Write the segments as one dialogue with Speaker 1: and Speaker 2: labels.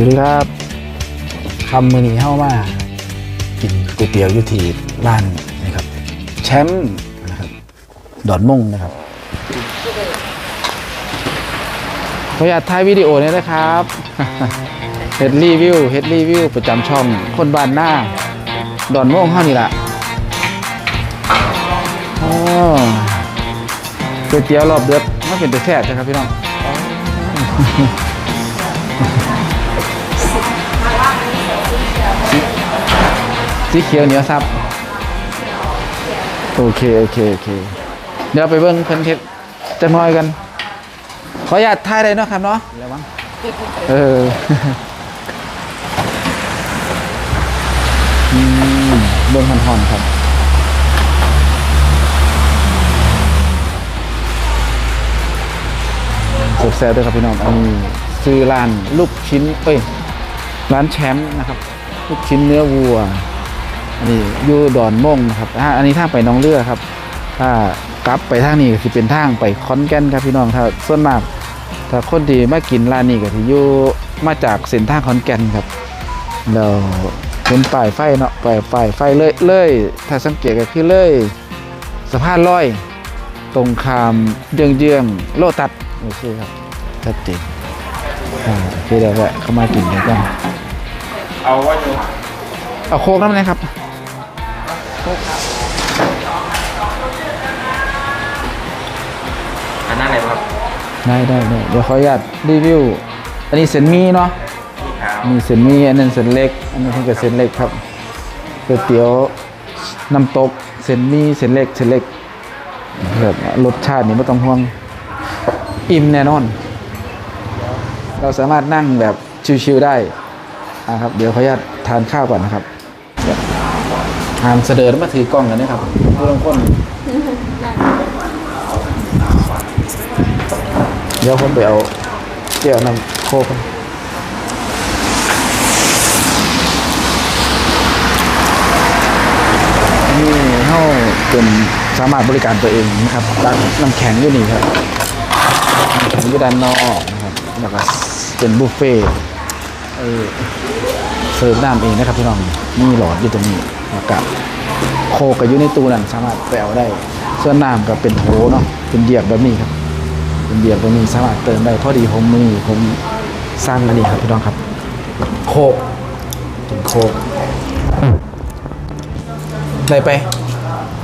Speaker 1: วัสดีครับคำมือนี้เข้ามากินก๋วยเตี๋ยวยุทีร้านนะครับ แชมป์นะครับดอนมุ่งนะครับขออยากถ่ายวิดีโอนี้นะครับเฮดรีวิวเฮดรีวิวประจำช่องคนบ้านหน้า ดอนม่วงเท่านี้ละอ๋อก๋วยเตี๋ยวรอบเดือดไม่เป็นแต่แซ่บใช่ครับพี่น้อง สีเขียวเหนียวซับ โอเค โอเค โอเค เดี๋ยวไปเบิ้งเพิ่นเฮ็ดจะน้อยกัน ขออนุญาตถ่ายได้เนาะครับเนาะแล้วมั้งเออเบิ้งหอนๆครับสุดแซ่บด้วยครับพี่น้องอันนี้ซื้อร้านลูกชิ้น เอ้ย ร้านแชมป์นะครับลูกชิ้นเนื้อวัวอันนี้ยูดอนม่งนะครับอ่าอันนี้ทางไปน้องเรือครับ ถ้ากลับไปทางนี้ก็สิเป็นทางไปคอนแกนครับพี่น้องถ้าส่วนมาก ถ้าคนที่มากินร้านนี้ก็สิอยู่มาจากเส้นทางคอนแกนครับเราเป็นป้ายไฟเนาะป้ายป้ายไฟเลยเลยถ้าสังเกตก็คือเลยสะพานลอย ตรงข้ามเยื้องเยื้องโลตัดโอเคครับชัดเจน อ่าโอเคเดี๋ยวแวะเข้ามากินกัน
Speaker 2: เอาไว้อยู่
Speaker 1: เอาโค้กน้ำนะครับ
Speaker 2: อันนั้นอะไรครับ
Speaker 1: ได้ได้ได้เดี๋ยวขออนุญาตรีวิว อันนี้เส้นหมีเนาะ
Speaker 2: พี่ขาว
Speaker 1: มีเส้นหมีอันนั้นเส้นเล็ก อันนี้นเพิ่งกับเส้นเล็กครับก๋วยเตี๋ยวน้ำตกเส้นหมีเส้นเล็กเส้นเล็กแบบรสชาตินี่ไม่ต้องห่วง อิ่มแน่นอน เราสามารถนั่งแบบชิวๆได้อ่าครับเดี๋ยวขออนุญาตทานข้าวก่อนนะครับทานเสดอมาถือกล้องกันนะครับผู้ลงคนเดี๋ยวผมไปเอาเจียวน้ำโคกก่อนนี่เข้าเป็นสามารถบริการตัวเองนะครับร้านน้ำแข็งอยู่นี่ครับน้ำแข็งอยู่ด้านนอกนะครับแล้วก็ เป็นบุฟเฟ่ต์เออเสิร์ฟน้ำเองนะครับพี่น้องมีหลอดอยู่ตรงนี้แล้วก็โคกก็อยู่ในตู้นั้นสามารถไปเอาได้ ส่วนน้ำก็เป็นโถเนาะเป็นเดียบแบบนี้ครับ เป็นเดียบแบบนี้สามารถเติมได้พอดีผมมีผมสร้างอันนี้ครับพี่น้องครับ โคกเป็นโคกได้ไป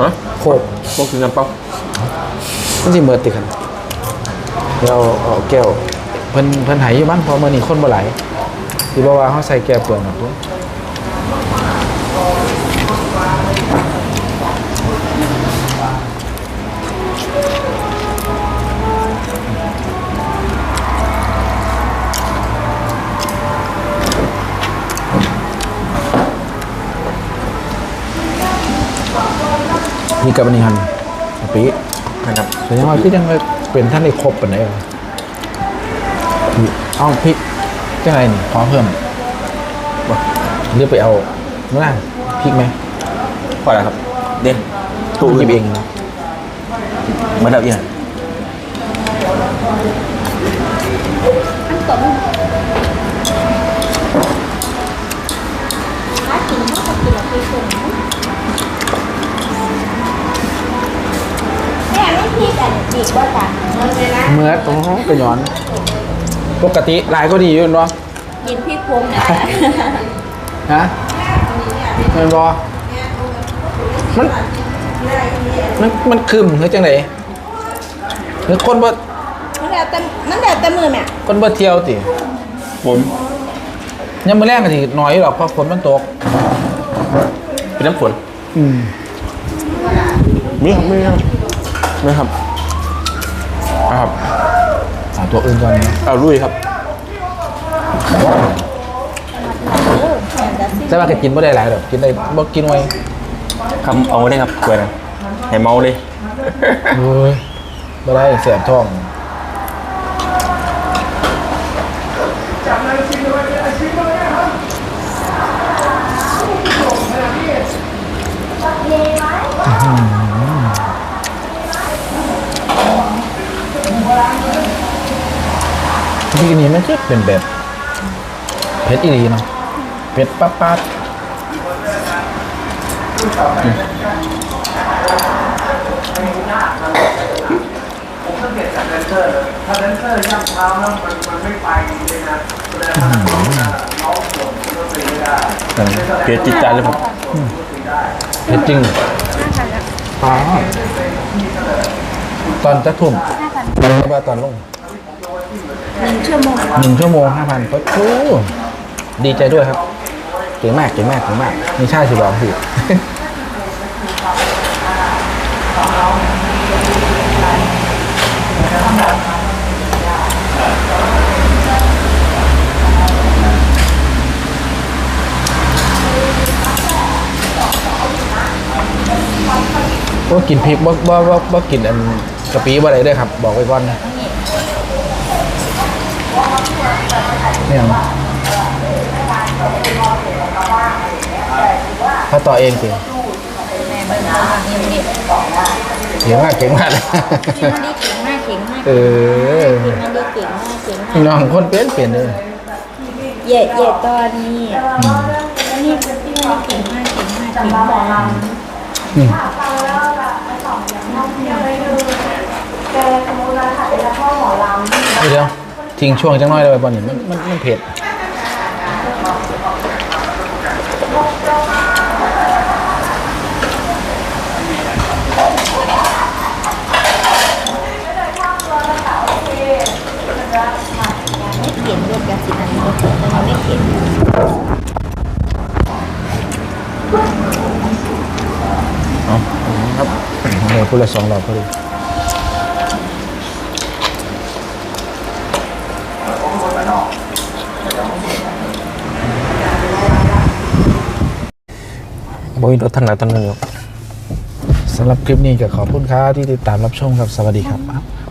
Speaker 2: ฮะ
Speaker 1: โคก
Speaker 2: พวกกินกันเปล่า
Speaker 1: มันสิเมิดติกันเดี๋ยวเอาเอาแก้วเพิ่นเพิ่นไหายอยู่มั้งเพอมื้อนี้คนบ่หลายสิบ่ว่าเฮาใส่แก้วเปลืองหรอกตัวนี่กับอันนี้หั่นกะปิ
Speaker 2: นะครับ
Speaker 1: แต่ยังว่าคือยังเป็นท่านได้ครบปานใดวะเอ้าพริกจังไรนี่ขอเพิ่มบ่หรือไปเอาเมื่อไหร่พริกไหม
Speaker 2: พอแล้วครับ เด่น
Speaker 1: ตู้หยิบเองนะ
Speaker 2: มาดับยัง
Speaker 3: แม่ไม่พี่กันจีบว่าจ้ะเงินเลยนะ
Speaker 1: เมื่อโอ้โหกระหยอน ปกติลายก็ดีอยู่เนาะ
Speaker 3: กินพี่พงนะ
Speaker 1: ฮะแมันบอมันมันมันคืมหรือจังไหนหรือคนบ่
Speaker 3: มันแล้วแต่มันแล้วแต่มือแม่
Speaker 1: คนบ่เที่ยวติ
Speaker 2: ผม
Speaker 1: ยังมื้อแรกก็สิน้อยอยู่หรอกเพราะฝนมันตก
Speaker 2: เป็นน้ำฝน
Speaker 1: อืม
Speaker 2: มีครับมีครับมีครับเอาครับ
Speaker 1: หาตัวอื่นก่อนนะ
Speaker 2: เอาลุยครับ
Speaker 3: เออแม่จะสิ
Speaker 1: แต่ว่าก็กินบ่ได้หลายดอกกินได้บ่กินไว้
Speaker 2: คำเอาได้ครับกล้วยนะให้เมาเลย
Speaker 1: โอ้ยบ่ได้เสียบท้อง ที่นี่มันจะเป็นแบบเผ็ดอีหลีเนาะเผ็ดปั๊บปั๊บ
Speaker 2: เผ็ดจิตใจเลยครับ
Speaker 1: เผ็ดจริงอ๋อตอนจะทุ่มตอนว่าตอนลง
Speaker 3: หนึ่งชั่วโมง
Speaker 1: หนึ่งชั่วโมงห้าพันโอ้ดีใจด้วยครับเก่งมากเก่งมากเก่งมากนี่ชาสิบอกผิดว่ากินพริกว่าว่าว่าว่กินอันกะปิว่าอะไรด้วยครับ บอกไว้ก่อนนะ เนี่ยถ้าต่อเองจริง
Speaker 3: แม่เบิ่งเอาแบบนี้นี่
Speaker 1: เก่งมากเก่งมาก
Speaker 3: กินมันดีเก่งมากเก่งมาก
Speaker 1: เออ
Speaker 3: กินมันดีเก่งมากเก่งมาก
Speaker 1: พี่น้องคนเปลี่ยนเปลี่ยนเลย
Speaker 3: เหย่เหย่ตอนนี้อันนี้พี่มันเก่งมากเก่งมากเก่งมาก
Speaker 1: อืมเดี๋ยว ทิ้งช่วงจังน้อยเลยบอลนี่มันมันมันเผ็ด
Speaker 3: เอา
Speaker 1: ครับเดี๋ยพูดละสองรอบพอดี บอยรถทันไหนตันนึงอยู่สำหรับคลิปนี้ก็ขอบคุณครับที่ติดตามรับชมครับ สวัสดีครับ